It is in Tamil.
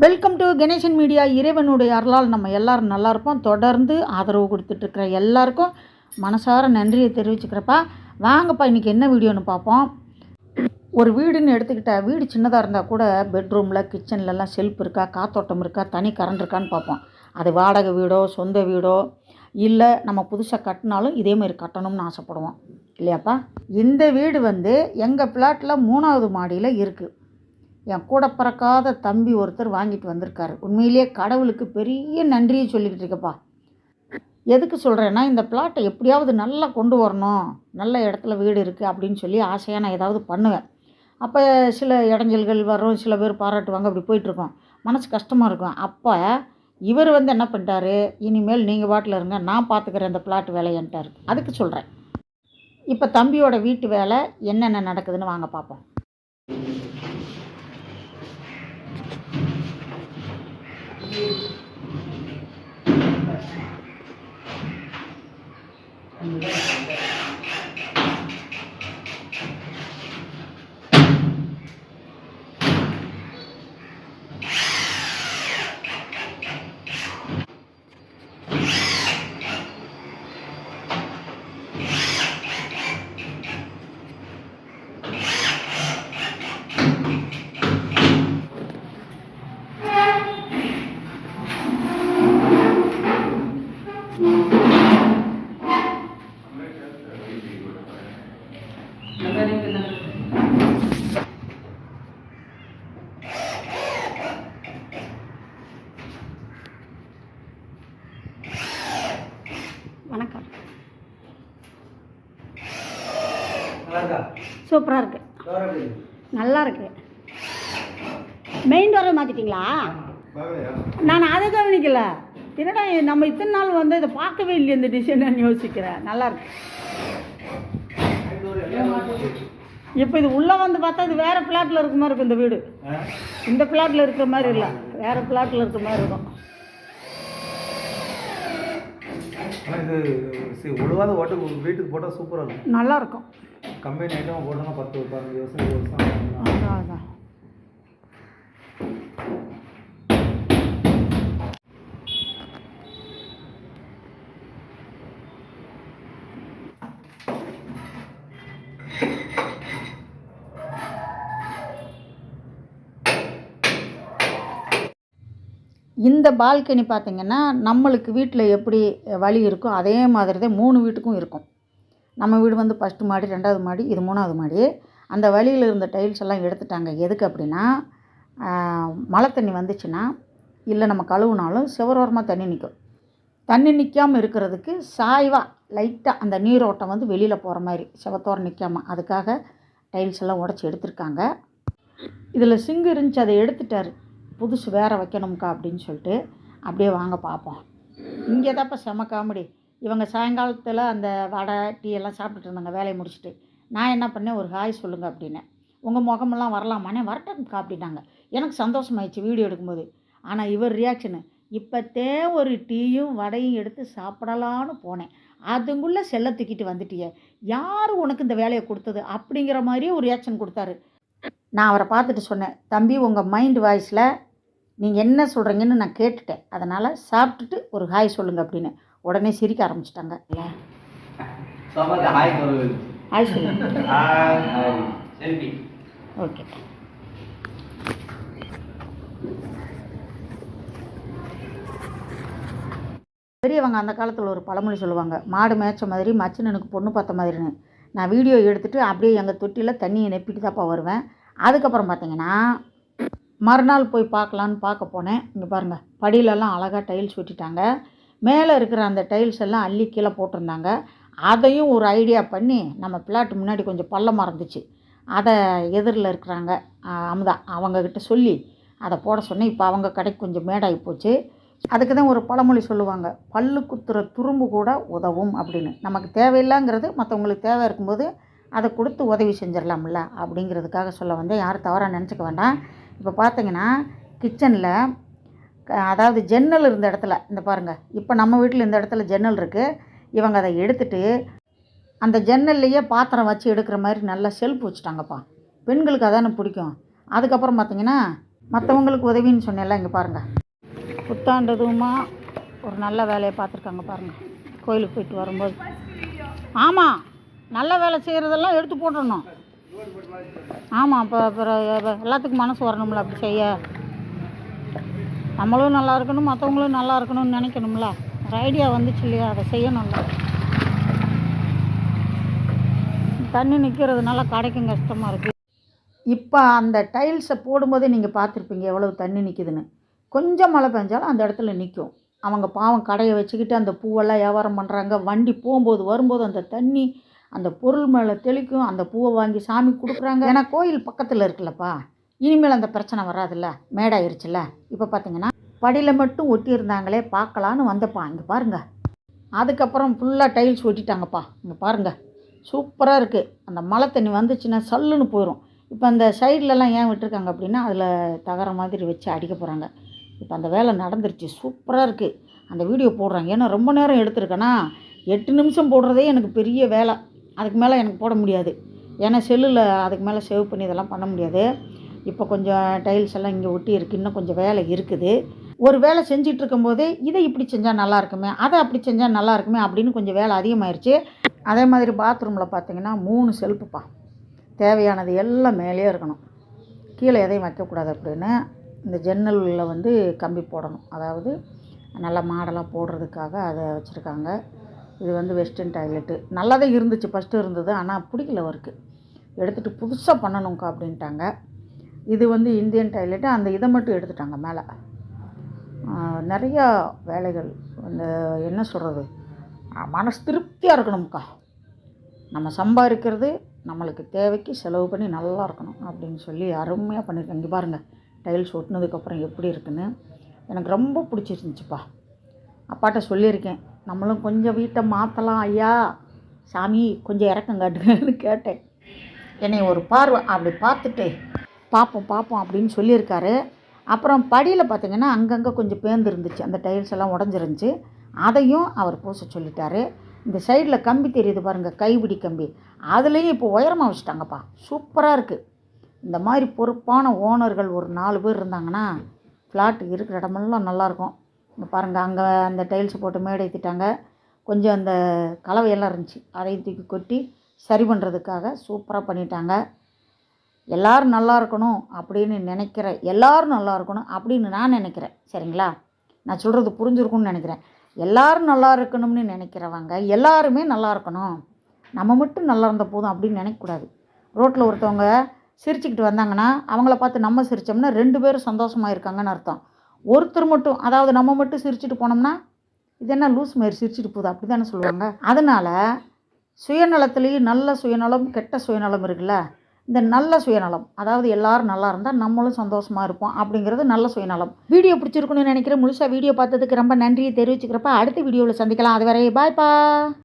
வெல்கம் டு கணேசன் மீடியா இறைவனுடைய அருளால் நம்ம எல்லாரும் நல்லா இருப்போம். தொடர்ந்து ஆதரவு கொடுத்துட்ருக்குற எல்லாருக்கும் மனசார நன்றியை தெரிவிச்சுக்கிறப்பா. வாங்கப்பா இன்றைக்கி என்ன வீடியோன்னு பார்ப்போம். ஒரு வீடுன்னு எடுத்துக்கிட்டால் வீடு சின்னதாக இருந்தால் கூட பெட்ரூமில் கிச்சன்லலாம் செல்ஃப் இருக்கா காத்தோட்டம் இருக்கா தனி கரண்ட் இருக்கான்னு பார்ப்போம். அது வாடகை வீடோ சொந்த வீடோ இல்லை நம்ம புதுசாக கட்டினாலும் இதே மாதிரி கட்டணும்னு ஆசைப்படுவோம். இல்லையாப்பா? இந்த வீடு வந்து எங்கள் பிளாட்டில் மூணாவது மாடியில் இருக்குது என் கூட பிறக்காத தம்பி ஒருத்தர் வாங்கிட்டு வந்திருக்காரு. உண்மையிலேயே கடவுளுக்கு பெரிய நன்றியை சொல்லிக்கிட்டு இருக்கப்பா. எதுக்கு சொல்கிறேன்னா இந்த பிளாட்டை எப்படியாவது நல்லா கொண்டு வரணும். நல்ல இடத்துல வீடு இருக்குது அப்படின்னு சொல்லி ஆசையாக நான் ஏதாவது பண்ணுவேன். அப்போ சில இடைஞ்சல்கள் வரும். சில பேர் பாராட்டுவாங்க. அப்படி போயிட்டுருக்கோம் மனசு கஷ்டமாக இருக்கும். அப்போ இவர் வந்து என்ன பண்ணிட்டாரு? இனிமேல் நீங்கள் பாட்டில் இருங்க. நான் பார்த்துக்கிறேன் இந்த பிளாட் வேலையன்ட்டார். அதுக்கு சொல்கிறேன் இப்போ தம்பியோட வீட்டு வேலை என்னென்ன நடக்குதுன்னு வாங்க பார்ப்போம் you. வணக்கம். சூப்பராக இருக்குது நல்லா இருக்கு. மெயின் டோரை மாற்றிட்டீங்களா நான் அதை கவனிக்கல. என்னடா நம்ம இத்தனை நாள் வந்து இதை பார்க்கவே இல்லையே இந்த டிசைன் யோசிக்கிறேன் நல்லா இருக்கு. இப்போ இது உள்ளே வந்து பார்த்தா இது வேறு பிளாட்டில் இருக்க மாதிரி இருக்கும் இந்த வீடு. இந்த பிளாட்டில் இருக்கிற மாதிரி இல்லை. வேறு பிளாட்டில் இருக்கிற மாதிரி இருக்கும். ஆனால் இது சி- ஒழுவாத ஓட்டு வீட்டுக்கு போட்டால் சூப்பராக இருக்கும். நல்லா இருக்கும் கம்பெனி ஐட்டமாக போட்டோம்னா பத்து பதினஞ்சு வருஷம் இருபது வருஷம். அதான் அதான். இந்த பால்கனி பார்த்திங்கன்னா நம்மளுக்கு வீட்டில் எப்படி வழி இருக்கோ அதே மாதிரி தான் மூணு வீட்டுக்கும் இருக்கும். நம்ம வீடு வந்து ஃபஸ்ட்டு மாடி ரெண்டாவது மாடி இது மூணாவது மாடி. அந்த வழியில் இருந்த டைல்ஸ் எல்லாம் எடுத்துட்டாங்க. எதுக்கு அப்படின்னா மழை தண்ணி வந்துச்சுன்னா இல்லை நம்ம கழுவுனாலும் சிவரோரமாக தண்ணி நிற்கும் தண்ணி நிற்காமல் இருக்கிறதுக்கு சாய்வாக லைட்டாக அந்த நீரோட்டம் வந்து வெளியில் போகிற மாதிரி செவத்தோரம் நிற்காமல் அதுக்காக டைல்ஸ் எல்லாம் உடச்சி எடுத்திருக்காங்க. இதில் சிங்கு இருந்துச்சு அதை எடுத்துட்டார். புதுசு வேற வைக்கணும்க்கா அப்படின்னு சொல்லிட்டு அப்படியே வாங்க பார்ப்போம். இங்கே தான்ப்பா செம காமெடி. இவங்க சாயங்காலத்தில் அந்த வடை டீ எல்லாம் சாப்பிட்டுட்டு இருந்தாங்க வேலையை முடிச்சுட்டு. நான் என்ன பண்ணேன்? ஒரு ஹாய் சொல்லுங்கள் அப்படின்னேன். உங்கள் முகமெல்லாம் வரலாமானே வரட்டும்க்கா அப்படின்னாங்க. எனக்கு சந்தோஷமாயிடுச்சு வீடியோ எடுக்கும்போது. ஆனால் இவர் ரியாக்ஷனு இப்போத்தே ஒரு டீயும் வடையும் எடுத்து சாப்பிடலான்னு போனேன். அதுங்குள்ளே செல்ல தூக்கிட்டு வந்துட்டியே. யார் உனக்கு இந்த வேலையை கொடுத்தது? அப்படிங்கிற மாதிரியே ஒரு ரியாக்ஷன் கொடுத்தாரு. நான் அவரை பார்த்துட்டு சொன்னேன் தம்பி உங்கள் மைண்ட் வாய்ஸில் நீங்கள் என்ன சொல்கிறீங்கன்னு நான் கேட்டுட்டேன். அதனால் சாப்பிட்டுட்டு ஒரு ஹாய் சொல்லுங்கள் அப்படின்னு. உடனே சிரிக்க ஆரம்பிச்சிட்டாங்க. ஹாய் சொல்லு. ஹாய் சொல்லுங்க ஹாய் செல்ஃபி ஓகே பெரியவங்க அந்த காலத்தில் ஒரு பழமொழி சொல்லுவாங்க மாடு மேய்ச்ச மாதிரி மச்சனனுக்கு பொண்ணு பார்த்த மாதிரின்னு. நான் வீடியோ எடுத்துகிட்டு அப்படியே எங்கள் தொட்டியில் தண்ணியை நெப்பிட்டு தான்ப்பா வருவேன். அதுக்கப்புறம் பார்த்தீங்கன்னா மறுநாள் போய் பார்க்கலான்னு பார்க்க போனேன். இங்கே பாருங்கள் படியிலலாம் அழகாக டைல்ஸ் ஒட்டிட்டாங்க மேலே இருக்கிற அந்த டைல்ஸ் எல்லாம் அள்ளி கீழே போட்டிருந்தாங்க. அதையும் ஒரு ஐடியா பண்ணி நம்ம பிளாட் முன்னாடி கொஞ்சம் பள்ளமாக இருந்துச்சு. அதை எதிரில் இருக்கிறாங்க அமுதா அவங்கக்கிட்ட சொல்லி அதை போட சொன்னேன். இப்போ அவங்க கடைக்கு கொஞ்சம் மேடாகி போச்சு. அதுக்கு தான் ஒரு பழமொழி சொல்லுவாங்க பல்லு குத்துற துரும்பு கூட உதவும் அப்படின்னு. நமக்கு தேவையில்லைங்கிறது மற்றவங்களுக்கு தேவை இருக்கும்போது அதை கொடுத்து உதவி செஞ்சிடலாம்ல அப்படிங்கிறதுக்காக சொல்ல வந்து யாரும் தவறாக நினச்சிக்க வேண்டாம். இப்போ பார்த்தீங்கன்னா கிச்சனில் அதாவது ஜன்னல் இருந்த இடத்துல இந்த பாருங்கள் இப்போ நம்ம வீட்டில் இந்த இடத்துல ஜன்னல் இருக்குது இவங்க அதை எடுத்துட்டு அந்த ஜன்னல்லையே பாத்திரம் வச்சு எடுக்கிற மாதிரி நல்லா செல்ஃப் வச்சுட்டாங்கப்பா. பெண்களுக்கு அதானே பிடிக்கும். அதுக்கப்புறம் பார்த்தீங்கன்னா மற்றவங்களுக்கு உதவின்னு சொன்னேன்ல இங்கே பாருங்கள் புத்தாண்டதுமா ஒரு நல்ல வேலையை பார்த்துருக்காங்க பாருங்கள் கோயிலுக்கு போயிட்டு வரும்போது. ஆமாம் நல்ல வேலை செய்கிறதெல்லாம் எடுத்து போட்டுடணும். ஆமாம் இப்போ அப்புறம் எல்லாத்துக்கும் மனசு வரணும்ல அப்படி செய்ய. நம்மளும் நல்லா இருக்கணும் மற்றவங்களும் நல்லா இருக்கணும்னு நினைக்கணும்ல. ஒரு ஐடியா வந்துச்சு இல்லையா அதை செய்யணும்ல. தண்ணி நிற்கிறதுனால கடைக்கும் கஷ்டமாக இருக்குது இப்போ அந்த டைல்ஸை போடும்போதே நீங்கள் பார்த்துருப்பீங்க எவ்வளவு தண்ணி நிற்கிதுன்னு கொஞ்சம் மழை பெஞ்சாலும் அந்த இடத்துல நிற்கும் அவங்க பாவம் கடையை வச்சுக்கிட்டு அந்த பூவெல்லாம் வியாபாரம் பண்ணுறாங்க வண்டி போகும்போது வரும்போது அந்த தண்ணி அந்த பொருள் மேலே தெளிக்கும் அந்த பூவை வாங்கி சாமி கொடுக்குறாங்க. ஏன்னா கோயில் பக்கத்தில் இருக்குல்லப்பா. இனிமேல் அந்த பிரச்சனை வராதுல்ல. மேடாயிருச்சுல்ல. இப்போ பார்த்தீங்கன்னா படியில் மட்டும் ஒட்டியிருந்தாங்களே பார்க்கலான்னு வந்தப்பா. இங்கே பாருங்கள் அதுக்கப்புறம் ஃபுல்லாக டைல்ஸ் ஒட்டிட்டாங்கப்பா. இங்கே பாருங்கள் சூப்பராக இருக்குது அந்த மழை தண்ணி வந்துச்சுன்னா சல்லுன்னு போயிடும் இப்போ அந்த சைட்லலாம் ஏன் விட்டுருக்காங்க அப்படின்னா அதில் தகர மாதிரி வச்சு அடிக்க போகிறாங்க இப்போ அந்த வேலை நடந்துருச்சு. சூப்பராக இருக்குது அந்த வீடியோ போடுறாங்க ஏன்னா ரொம்ப நேரம் எடுத்திருக்கேன்னா எட்டு நிமிஷம் போடுறதே எனக்கு பெரிய வேலை. அதுக்கு மேலே எனக்கு போட முடியாது. ஏன்னா செல்லில் அதுக்கு மேலே சேவ் பண்ணி இதெல்லாம் பண்ண முடியாது. இப்போ கொஞ்சம் டைல்ஸ் எல்லாம் இங்கே ஒட்டி இருக்குது இன்னும் கொஞ்சம் வேலை இருக்குது. ஒரு வேலை செஞ்சுட்டு இருக்கும்போது இதை இப்படி செஞ்சால் நல்லா இருக்குமே அதை அப்படி செஞ்சால் நல்லா இருக்குமே அப்படின்னு கொஞ்சம் வேலை அதிகமாயிருச்சு. அதே மாதிரி பாத்ரூமில் பார்த்தீங்கன்னா மூணு செல்ஃபுப்பா தேவையானது எல்லாம் மேலேயே இருக்கணும். கீழே எதையும் வைக்கக்கூடாது அப்படின்னு இந்த ஜன்னலில் வந்து கம்பி போடணும். அதாவது நல்லா மாடலாக போடுறதுக்காக அதை வச்சுருக்காங்க. இது வந்து வெஸ்டர்ன் டாய்லெட்டு நல்லா தான் இருந்துச்சு ஃபஸ்ட்டு இருந்தது ஆனால் பிடிக்கல ஒர்க்கு எடுத்துகிட்டு புதுசாக பண்ணணும்க்கா அப்படின்ட்டாங்க. இது வந்து இந்தியன் டாய்லெட்டு அந்த இதை மட்டும் எடுத்துட்டாங்க மேலே. நிறையா வேலைகள் அந்த என்ன சொல்கிறது மனசு திருப்தியாக இருக்கணும்க்கா. நம்ம சம்பாதிக்கிறது நம்மளுக்கு தேவைக்கு செலவு பண்ணி நல்லா இருக்கணும் அப்படின்னு சொல்லி அருமையாக பண்ணியிருக்கேன் இங்கே பாருங்கள் டைல்ஸ் ஒட்டினதுக்கப்புறம் எப்படி இருக்குன்னு. எனக்கு ரொம்ப பிடிச்சிருந்துச்சிப்பா. அப்பாட்ட சொல்லியிருக்கேன். நம்மளும் கொஞ்சம் வீட்டை மாற்றலாம் ஐயா. சாமி கொஞ்சம் இறக்கம் காட்டுங்கன்னு கேட்டேன். என்னை ஒரு பார்வை அப்படி பார்த்துட்டு பார்ப்போம் பார்ப்போம் அப்படின்னு சொல்லியிருக்காரு. அப்புறம் படியில் பார்த்தீங்கன்னா அங்கங்கே கொஞ்சம் பேர்ந்துருந்துச்சு அந்த டைல்ஸ் எல்லாம் உடஞ்சிருந்துச்சு. அதையும் அவர் பூச சொல்லிட்டாரு. இந்த சைடில் கம்பி தெரியுது பாருங்கள் கைபிடி கம்பி. அதுலேயும் இப்போ உயரமாக வச்சுட்டாங்கப்பா. சூப்பராக இருக்குது இந்த மாதிரி பொறுப்பான ஓனர்கள் ஒரு நாலு பேர் இருந்தாங்கன்னா ஃப்ளாட் இருக்கிற இடமெல்லாம் நல்லாயிருக்கும் இங்கே பாருங்கள் அங்கே அந்த டைல்ஸ் போட்டு மேடை ஏற்றிட்டாங்க கொஞ்சம் அந்த கலவையெல்லாம் இருந்துச்சு. அதையும் தூக்கி கொட்டி சரி பண்ணுறதுக்காக சூப்பராக பண்ணிட்டாங்க. எல்லோரும் நல்லா இருக்கணும் அப்படின்னு நினைக்கிற எல்லோரும் நல்லா இருக்கணும் அப்படின்னு நான் நினைக்கிறேன். சரிங்களா? நான் சொல்கிறது புரிஞ்சுருக்குன்னு நினைக்கிறேன். எல்லோரும் நல்லா இருக்கணும்னு நினைக்கிறவங்க எல்லாருமே நல்லா இருக்கணும். நம்ம மட்டும் நல்லா இருந்த போதும் அப்படின்னு நினைக்கக்கூடாது. ரோட்டில் ஒருத்தவங்க சிரிச்சுக்கிட்டு வந்தாங்கன்னா அவங்கள பார்த்து நம்ம சிரித்தோம்னா ரெண்டு பேரும் சந்தோஷமாக இருக்காங்கன்னு அர்த்தம். ஒருத்தர் மட்டும் அதாவது நம்ம மட்டும் சிரிச்சுட்டு போனோம்னா இது என்ன லூஸ் மாதிரி சிரிச்சுட்டு போகுது அப்படி தானே சொல்லுவாங்க. அதனால் சுயநலத்துலேயும் நல்ல சுயநலம் கெட்ட சுயநலம் இருக்குல்ல இந்த நல்ல சுயநலம் அதாவது எல்லாரும் நல்லா இருந்தால் நம்மளும் சந்தோஷமாக இருப்போம் அப்படிங்கிறது நல்ல சுயநலம். வீடியோ பிடிச்சிருக்குன்னு நினைக்கிறேன். முழுசாக வீடியோ பார்த்ததுக்கு ரொம்ப நன்றியை தெரிவிச்சுக்கிறப்ப அடுத்த வீடியோவில் சந்திக்கலாம். அது வரை பாய்ப்பா